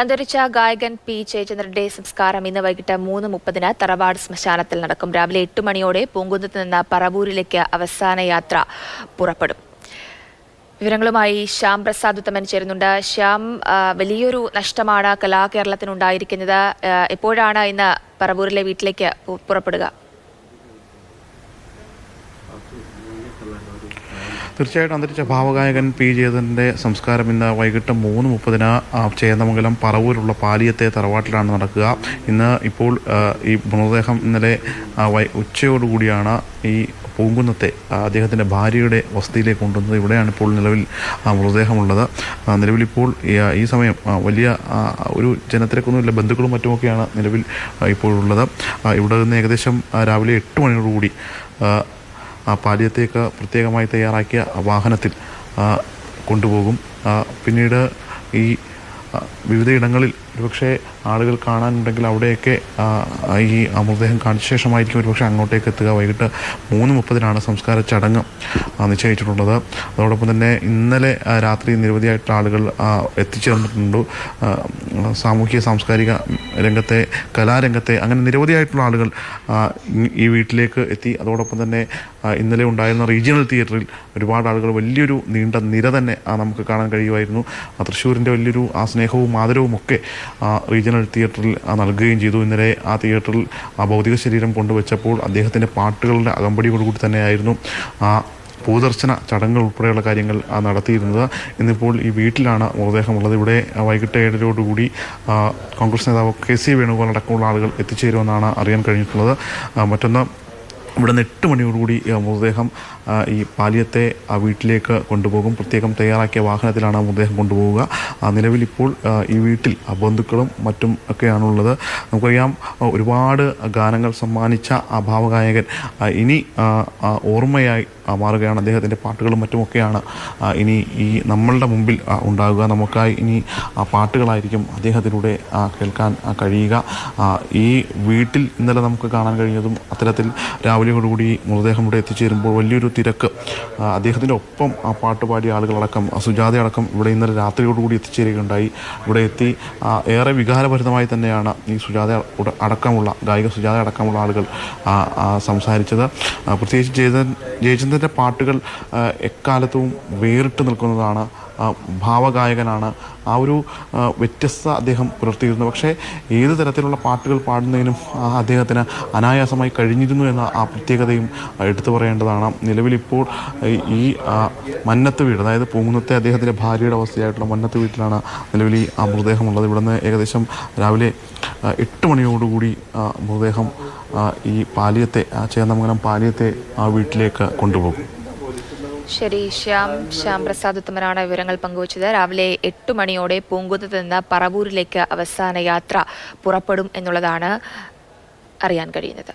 അന്തരിച്ച ഗായകൻ പി ജയചന്ദ്രന്റെ സംസ്കാരം ഇന്ന് വൈകിട്ട് മൂന്ന് മുപ്പതിന് തറവാട് ശ്മശാനത്തിൽ നടക്കും. രാവിലെ എട്ട് മണിയോടെ പൂങ്കുന്നത്ത് നിന്ന് പറവൂരിലേക്ക് അവസാന യാത്ര പുറപ്പെടും. വിവരങ്ങളുമായി ശ്യാം പ്രസാദ് ഉത്തമൻ ചേരുന്നുണ്ട്. ശ്യാം വലിയൊരു നഷ്ടമാണ് കലാകേരളത്തിനുണ്ടായിരിക്കുന്നത് എപ്പോഴാണ് ഇന്ന് പറവൂരിലെ വീട്ടിലേക്ക് പുറപ്പെടുക? തീർച്ചയായിട്ടും അന്തരിച്ച ഭാവഗായകൻ പി ജയതന്റെ സംസ്കാരം ഇന്ന് വൈകിട്ട് മൂന്ന് മുപ്പതിന് ചേന്നമംഗലം പറവൂരുള്ള പാലിയത്തെ തറവാട്ടിലാണ് നടക്കുക. ഇന്ന് ഇപ്പോൾ ഈ മൃതദേഹം ഇന്നലെ വൈ ഉച്ചയോടുകൂടിയാണ് ഈ പൂങ്കുന്നത്തെ അദ്ദേഹത്തിന്റെ ഭാര്യയുടെ വസതിയിലേക്ക് കൊണ്ടുവന്നത്. ഇവിടെയാണ് ഇപ്പോൾ നിലവിൽ മൃതദേഹമുള്ളത്. നിലവിലിപ്പോൾ ഈ, സമയം വലിയ ഒരു ജനത്തിരക്കൊന്നുമില്ല ബന്ധുക്കളും മറ്റുമൊക്കെയാണ് നിലവിൽ ഇപ്പോഴുള്ളത്. ഇവിടെ നിന്ന് ഏകദേശം രാവിലെ എട്ട് മണിയോടുകൂടി ആ, പാലിയത്തേക്ക് പ്രത്യേകമായി തയ്യാറാക്കിയ വാഹനത്തിൽ കൊണ്ടുപോകും. പിന്നീട് ഈ വിവിധയിടങ്ങളിൽ ഒരുപക്ഷെ ആളുകൾ കാണാനുണ്ടെങ്കിൽ അവിടെയൊക്കെ ഈ മൃതദേഹം കാണിച്ച ശേഷമായിരിക്കും ഒരുപക്ഷെ അങ്ങോട്ടേക്ക് എത്തുക. വൈകിട്ട് മൂന്ന് മുപ്പതിനാണ് സംസ്കാര ചടങ്ങ് നിശ്ചയിച്ചിട്ടുള്ളത്. അതോടൊപ്പം തന്നെ ഇന്നലെ രാത്രി നിരവധിയായിട്ടുള്ള ആളുകൾ എത്തിച്ചേർന്നിട്ടുണ്ട്. സാമൂഹിക സാംസ്കാരിക രംഗത്തെ കലാരംഗത്തെ അങ്ങനെ നിരവധിയായിട്ടുള്ള ആളുകൾ ഈ- വീട്ടിലേക്ക് എത്തി. അതോടൊപ്പം തന്നെ ഇന്നലെ ഉണ്ടായിരുന്ന റീജിയണൽ തിയേറ്ററിൽ ഒരുപാട് ആളുകൾ വലിയൊരു നീണ്ട നിര തന്നെ നമുക്ക് കാണാൻ കഴിയുമായിരുന്നു. തൃശ്ശൂരിന്റെ വലിയൊരു ആ സ്നേഹവും ആദരവും ഒക്കെ ആ, റീജിയണൽ തിയേറ്ററിൽ നൽകുകയും ചെയ്തു. ഇന്നലെ ആ തിയേറ്ററിൽ ആ ഭൗതിക ശരീരം കൊണ്ടുവച്ചപ്പോൾ അദ്ദേഹത്തിന്റെ പാട്ടുകളുടെ അകമ്പടിയോടുകൂടി തന്നെയായിരുന്നു ആ പൊതുദർശന ചടങ്ങുകൾ ഉൾപ്പെടെയുള്ള കാര്യങ്ങൾ നടത്തിയിരുന്നത്. ഇന്നിപ്പോൾ ഈ വീട്ടിലാണ് മൃതദേഹമുള്ളത്. ഇവിടെ വൈകിട്ട് ഏഴരയോടുകൂടി കോൺഗ്രസ് നേതാവ് കെ സി വേണുഗോപാൽ അടക്കമുള്ള ആളുകൾ എത്തിച്ചേരുമെന്നാണ് അറിയാൻ കഴിഞ്ഞിട്ടുള്ളത്. മറ്റൊന്ന് ഇവിടെ നിന്ന് എട്ട് മണിയോടുകൂടി മൃതദേഹം ഈ പാലിയത്തെ ആ വീട്ടിലേക്ക് കൊണ്ടുപോകും. പ്രത്യേകം തയ്യാറാക്കിയ വാഹനത്തിലാണ് മൃതദേഹം കൊണ്ടുപോവുക. ആ, നിലവിലിപ്പോൾ ആ, ഈ വീട്ടിൽ ബന്ധുക്കളും മറ്റും ഒക്കെയാണുള്ളത്. നമുക്കറിയാം ഒരുപാട് ഗാനങ്ങൾ സമ്മാനിച്ച ആ ഭാവഗായകൻ. ഇനി ഓർമ്മയായി മാറുകയാണ്. അദ്ദേഹത്തിന്റെ പാട്ടുകളും മറ്റുമൊക്കെയാണ് ഇനി ഈ നമ്മളുടെ മുമ്പിൽ ഉണ്ടാകുക. നമുക്കായി ഇനി പാട്ടുകളായിരിക്കും അദ്ദേഹത്തിലൂടെ കേൾക്കാൻ കഴിയുക. ഈ വീട്ടിൽ ഇന്നലെ നമുക്ക് കാണാൻ കഴിഞ്ഞതും അത്തരത്തിൽ രാവിലെയോടുകൂടി മൃതദേഹം ഇവിടെ എത്തിച്ചേരുമ്പോൾ വലിയൊരു തിരക്ക്. അദ്ദേഹത്തിന്റെ ഒപ്പം ആ പാട്ട് പാടിയ ആളുകളടക്കം സുജാതയടക്കം ഇവിടെ ഇന്നലെ രാത്രിയോടുകൂടി എത്തിച്ചേരുകയുണ്ടായി. ഇവിടെ എത്തി ഏറെ വികാരഭരിതമായി തന്നെയാണ് ഈ സുജാത അടക്കമുള്ള ഗായിക സുജാത അടക്കമുള്ള ആളുകൾ സംസാരിച്ചത്. പ്രത്യേകിച്ച് ജയചന്ദ്രൻ ജയചന്ദ്രൻ ജയചന്ദ്രന്റെ പാട്ടുകൾ എക്കാലത്തും വേറിട്ട് നിൽക്കുന്നതാണ് ഭാവഗായകനാണ്. ആ ഒരു വ്യത്യസ്ത അദ്ദേഹം പുലർത്തിയിരുന്നു. പക്ഷേ ഏത് തരത്തിലുള്ള പാട്ടുകൾ പാടുന്നതിനും അദ്ദേഹത്തിന് അനായാസമായി കഴിഞ്ഞിരുന്നു എന്ന ആ പ്രത്യേകതയും എടുത്തു പറയേണ്ടതാണ്. നിലവിലിപ്പോൾ ഈ- മന്നത്ത് വീട് അതായത് പൂങ്കുന്നത്തെ അദ്ദേഹത്തിന്റെ ഭാര്യയുടെ അവസ്ഥയായിട്ടുള്ള മന്നത്ത് വീട്ടിലാണ് നിലവിൽ ആ മൃതദേഹമുള്ളത്. ഇവിടുന്ന് ഏകദേശം രാവിലെ എട്ട് മണിയോടുകൂടി മൃതദേഹം ഈ പാലിയത്തെ ആ, ചേന്നമംഗലം പാലിയത്തെ ആ വീട്ടിലേക്ക് കൊണ്ടുപോകും. ശരി ശ്യാം ശ്യാം പ്രസാദ് ഉത്തമനാണ് വിവരങ്ങൾ പങ്കുവച്ചത്. രാവിലെ എട്ട് മണിയോടെ പൂങ്കുന്നത്ത് നിന്ന് പറവൂരിലേക്ക് അവസാന യാത്ര പുറപ്പെടും എന്നുള്ളതാണ് അറിയാൻ കഴിയുന്നത്.